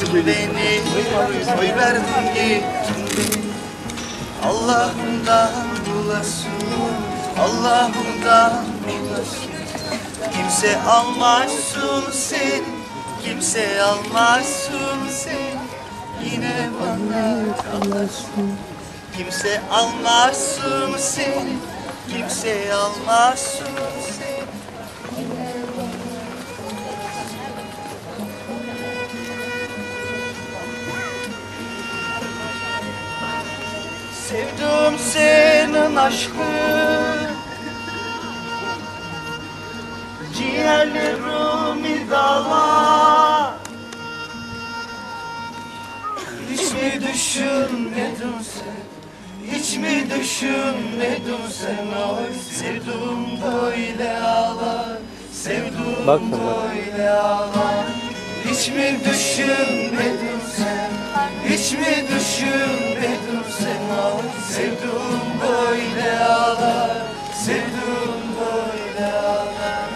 gittin beni Koy verdin gittin beni Allah'ımdan bulasın Allah'ımdan bulasın. Kimse almazsın seni Kimse almazsın seni. Yine bana kalasın. Kimse almazsın seni Kimse almazsın seni Sevdim senin aşkın Ciğerlerimi dağlar Hiç mi düşünmedin sen? Hiç mi düşünmedin sen? Oy sevdim böyle ağlar. Sevdim Bak böyle ağlar. Hiç mi düşünmedin sen Hiç mi düşünmedin sen Oy sevdim böyle ağlar Sevdim böyle ağlar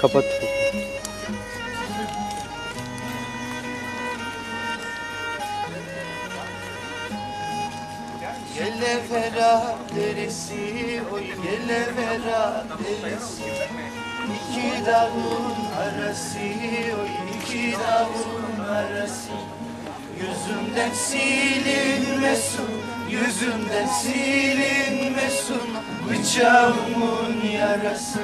Kapat. Gele vera deresi, oy gele vera deresi İki dağın arası, oy iki dağın arası. Yüzümden silinmesin, yüzümden silinmesin Bıçağımın yarası.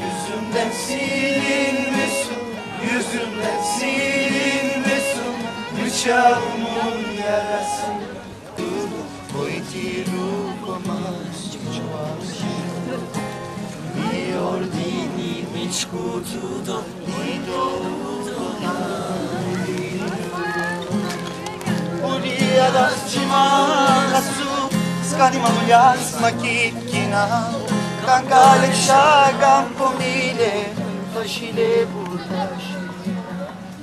Yüzümden silinmesin, yüzümden silinmesin Bıçağımın yarası ordini mi scudo mi Uria da cima su Scanimam jas makikina Kankale şagam pomile Faşile burtaş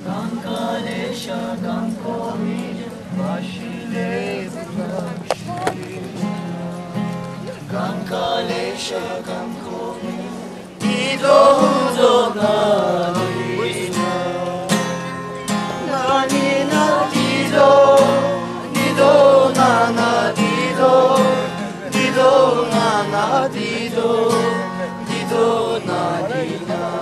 Kankale şagam pomile Faşile burtaş Kankale şagam pomile Ido Savior.